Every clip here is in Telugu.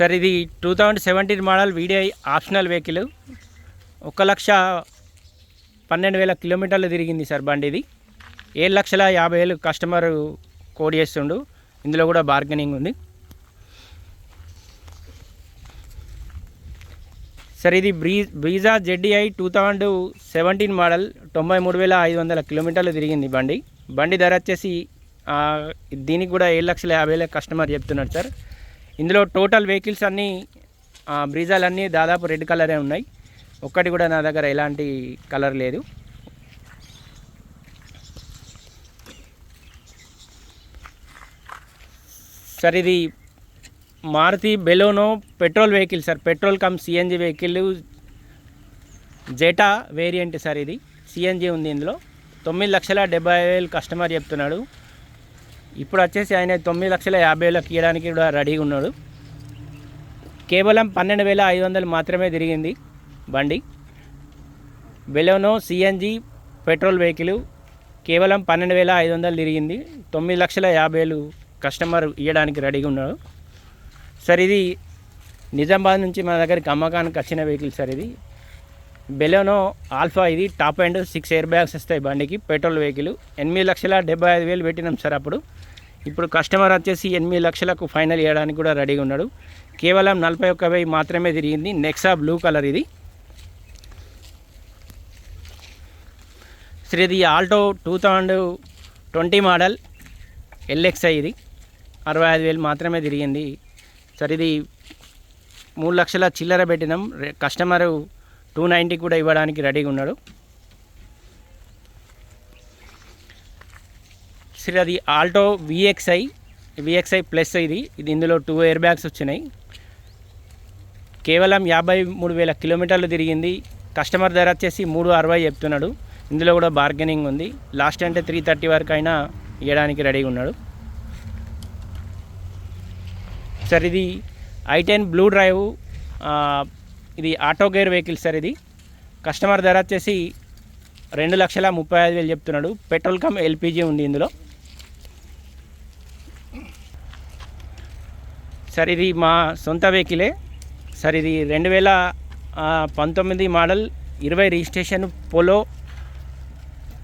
సార్ ఇది two thousand seventeen model VDI optional vehicle ఒక లక్ష పన్నెండు వేల కిలోమీటర్లు తిరిగింది సార్ బండి ఇది ఏడు లక్షల యాభై వేలు కస్టమర్ కోడ్ చేస్తుండు. ఇందులో కూడా బార్గెనింగ్ ఉంది. సార్ ఇది bree Brezza ZDI two thousand seventeen model తొంభై మూడు వేల ఐదు వందల కిలోమీటర్లు తిరిగింది బండి. బండి ధర వచ్చేసి దీనికి కూడా ఏడు లక్షల యాభై వేల కస్టమర్ చెప్తున్నాడు సార్. ఇందులో టోటల్ వెహికల్స్ అన్నీ బ్రిజాలన్నీ దాదాపు రెడ్ కలరే ఉన్నాయి. ఒక్కటి కూడా నా దగ్గర ఎలాంటి కలర్ లేదు. సార్ ఇది Maruti Baleno petrol vehicle sir. Petrol cum CNG vehicle. Zeta variant sir ఇది. సిఎన్జి ఉంది ఇందులో. తొమ్మిది లక్షల డెబ్బై వేలు కస్టమర్ చెప్తున్నాడు. ఇప్పుడు వచ్చేసి ఆయన తొమ్మిది లక్షల యాభై వేలకు ఇవ్వడానికి కూడా రెడీగా ఉన్నాడు. కేవలం పన్నెండు వేల ఐదు వందలు మాత్రమే తిరిగింది బండి. బెలోనో సిఎన్జి పెట్రోల్ వెహికల్ కేవలం పన్నెండు వేల ఐదు వందలు తిరిగింది. తొమ్మిది లక్షల యాభై వేలు కస్టమర్ ఇవ్వడానికి రెడీగా ఉన్నాడు. సార్ ఇది నిజామాబాద్ నుంచి మన దగ్గరికి అమ్మకానికి వచ్చిన వెహికల్ సార్ ఇది. బెలోనో ఆల్ఫా ఇది top and six airbags వస్తాయి బండికి పెట్రోల్ వెహికల్. ఎనిమిది లక్షల డెబ్బై ఐదు వేలు పెట్టినాం సార్ అప్పుడు. ఇప్పుడు కస్టమర్ వచ్చేసి ఎనిమిది లక్షలకు ఫైనల్ ఇవ్వడానికి కూడా రెడీగా ఉన్నాడు. కేవలం నలభై ఒక్క వెయ్యి మాత్రమే తిరిగింది. నెక్సా బ్లూ కలర్ ఇది. శ్రీది Alto two thousand twenty model LXI ఇది. అరవై ఐదు వేలు మాత్రమే తిరిగింది. సార్ ఇది మూడు లక్షల చిల్లర పెట్టినాం. కస్టమరు టూ నైంటీ కూడా ఇవ్వడానికి రెడీగా ఉన్నాడు. సరే అది ఆల్టో విఎక్స్ఐ విఎక్స్ఐ ప్లస్ ఇది. ఇది ఇందులో టూ ఎయిర్ బ్యాగ్స్ వచ్చినాయి. కేవలం యాభై మూడు వేల కిలోమీటర్లు తిరిగింది. కస్టమర్ ధర వచ్చేసి మూడు అరవై చెప్తున్నాడు. ఇందులో కూడా బార్గెనింగ్ ఉంది. లాస్ట్ అంటే త్రీ థర్టీ వరకు అయినా ఇవ్వడానికి రెడీగా ఉన్నాడు. సార్ ఇది ఐ టెన్ బ్లూ డ్రైవ్ ఇది ఆటో గేర్ వెహికల్ సార్ ఇది. కస్టమర్ ధర వచ్చేసి రెండు లక్షల ముప్పై ఐదు వేలు చెప్తున్నాడు. పెట్రోల్ కమ్ ఎల్పిజి ఉంది ఇందులో. సార్ ఇది మా సొంత వెహికలే. సార్ ఇది రెండు వేల పంతొమ్మిది మోడల్ ఇరవై రిజిస్ట్రేషన్ పోలో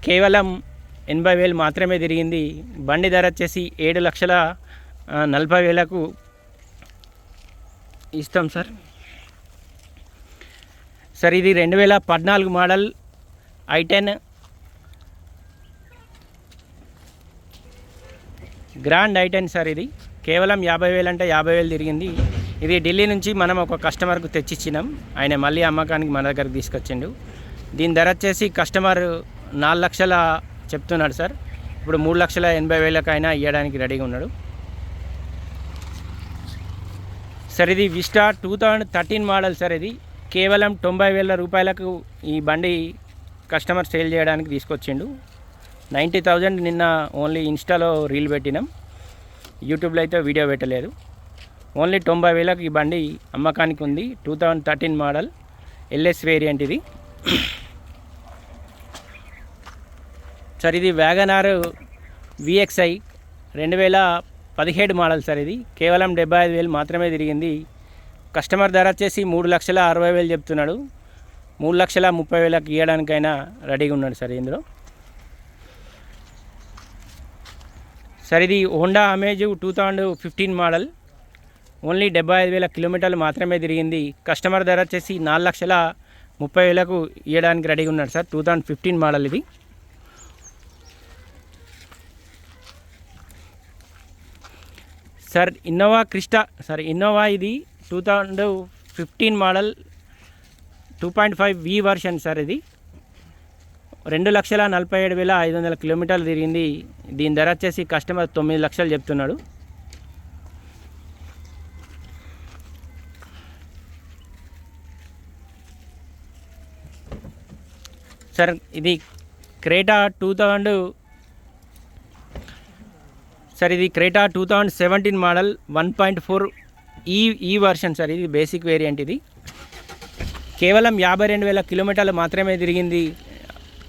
కేవలం ఎనభై వేలు మాత్రమే తిరిగింది. బండి ధర వచ్చేసి ఏడు లక్షల నలభై వేలకు ఇస్తాం సార్. సార్ ఇది రెండు వేల పద్నాలుగు model i ten. Grand i ten sir ఇది. కేవలం యాభై వేలు అంటే యాభై వేలు తిరిగింది. ఇది ఢిల్లీ నుంచి మనం ఒక కస్టమర్కు తెచ్చిచ్చినాం. ఆయన మళ్ళీ అమ్మకానికి మన దగ్గరకు తీసుకొచ్చిండు. దీని ధర వచ్చేసి కస్టమర్ నాలుగు లక్షల చెప్తున్నాడు సార్. ఇప్పుడు మూడు లక్షల ఎనభై వేలకైనా ఇవ్వడానికి రెడీగా ఉన్నాడు. సార్ ఇది Vista two thousand thirteen model sir ఇది. కేవలం తొంభై వేల రూపాయలకు ఈ బండి కస్టమర్ సేల్ చేయడానికి తీసుకొచ్చిండు. నైంటీ థౌజండ్ నిన్న ఓన్లీ ఇన్స్టాలో రీల్ పెట్టినాం. యూట్యూబ్లో అయితే వీడియో పెట్టలేదు. ఓన్లీ తొంభై వేలకు ఈ బండి అమ్మకానికి ఉంది. Two thousand thirteen model LS variant ఇది. సార్ ఇది వ్యాగనార్ విఎక్స్ఐ రెండు వేల పదిహేడు మోడల్ సార్ ఇది. కేవలం డెబ్బై ఐదు వేలు మాత్రమే తిరిగింది. కస్టమర్ ధర వచ్చేసి మూడు లక్షల అరవై వేలు చెప్తున్నాడు. మూడు లక్షల ముప్పై వేలకు ఇవ్వడానికైనా రెడీగా ఉన్నాడు సార్ ఇందులో. సార్ ఇది Honda Amaze two thousand fifteen model. Only డెబ్బై ఐదు వేల కిలోమీటర్లు మాత్రమే తిరిగింది. కస్టమర్ ధర వచ్చేసి నాలుగు లక్షల ముప్పై వేలకు ఇవ్వడానికి రెడీగా ఉన్నాడు sir two thousand fifteen model ఇది. Sir Innova Crysta sir Innova ఇది two thousand fifteen model two point five V version sir ఇది. రెండు లక్షల నలభై ఏడు వేల ఐదు వందల కిలోమీటర్లు తిరిగింది. దీని ధర వచ్చేసి కస్టమర్ తొమ్మిది లక్షలు చెప్తున్నాడు. సార్ ఇది క్రేటా టూ థౌజండ్ సార్ ఇది Creta two thousand seventeen model one point four E E version sir ఇది బేసిక్ వేరియంట్ ఇది. కేవలం యాభై రెండు వేల కిలోమీటర్లు మాత్రమే తిరిగింది.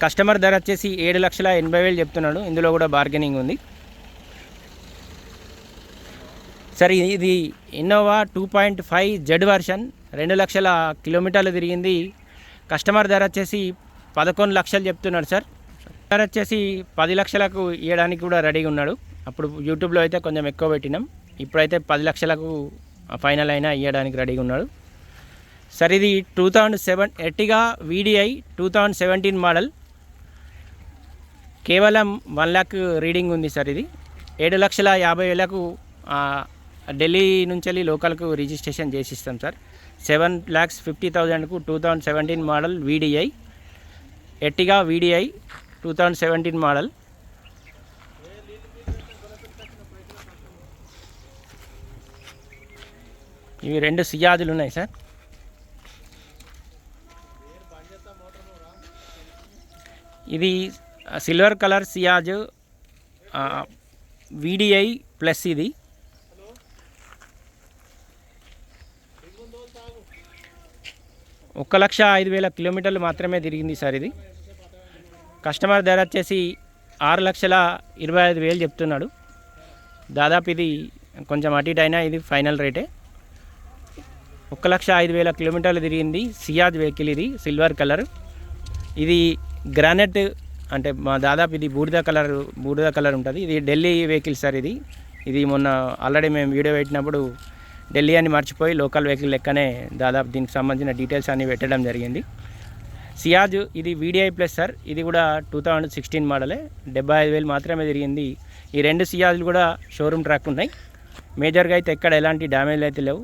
కస్టమర్ ధర వచ్చేసి ఏడు లక్షల ఎనభై వేలు చెప్తున్నాడు. ఇందులో కూడా బార్గెనింగ్ ఉంది. సార్ ఇది- ఇది Innova two point five Z version రెండు లక్షల కిలోమీటర్లు తిరిగింది. కస్టమర్ ధర వచ్చేసి పదకొండు లక్షలు చెప్తున్నాడు సార్ ధర వచ్చేసి పది లక్షలకు ఇవ్వడానికి కూడా రెడీగా ఉన్నాడు. అప్పుడు యూట్యూబ్లో అయితే కొంచెం ఎక్కువ పెట్టినాం. ఇప్పుడైతే పది లక్షలకు ఫైనల్ అయినా ఇవ్వడానికి రెడీగా ఉన్నాడు. సార్ ఇది two thousand seven Ertiga VDI two thousand seventeen model. కేవలం వన్ ల్యాక్ రీడింగ్ ఉంది సార్ ఇది. ఏడు లక్షల యాభై వేలకు ఢిల్లీ నుంచి వెళ్ళి లోకల్కు రిజిస్ట్రేషన్ చేసి ఇస్తాం sir. Seven lakhs fifty థౌజండ్కు two thousand seventeen model VDI. Ertiga VDI two thousand seventeen model. ఇవి రెండు సియాజులు ఉన్నాయి సార్. ఇది silver colour Ciaz VDI plus ఇది. ఒక లక్ష ఐదు వేల కిలోమీటర్లు మాత్రమే తిరిగింది సార్ ఇది. కస్టమర్ ధర వచ్చేసి ఆరు లక్షల ఇరవై ఐదు వేలు చెప్తున్నాడు. దాదాపు ఇది కొంచెం అటు ఇటు అయినా ఇది ఫైనల్ రేటే. ఒక్క లక్ష ఐదు వేల కిలోమీటర్లు తిరిగింది సియాజ్ వెహికల్ ఇది సిల్వర్ కలర్. ఇది గ్రానైట్ అంటే మా దాదాపు ఇది బూడిద కలర్ బూడిద కలర్ ఉంటుంది. ఇది ఢిల్లీ వెహికల్ సార్ ఇది. ఇది మొన్న ఆల్రెడీ మేము వీడియో పెట్టినప్పుడు ఢిల్లీ అని మర్చిపోయి లోకల్ వెహికల్ లెక్కనే దాదాపు దీనికి సంబంధించిన డీటెయిల్స్ అన్ని పెట్టడం జరిగింది. సియాజ్ ఇది వీడిఐ ప్లస్ సార్. ఇది కూడా టూ థౌజండ్ సిక్స్టీన్ మోడలే. డెబ్బై ఐదు వేలు మాత్రమే తిరిగింది. ఈ రెండు సియాజ్లు కూడా షోరూమ్ ట్రాక్ ఉన్నాయి. మేజర్గా అయితే ఎక్కడ ఎలాంటి డ్యామేజ్ అయితే లేవు.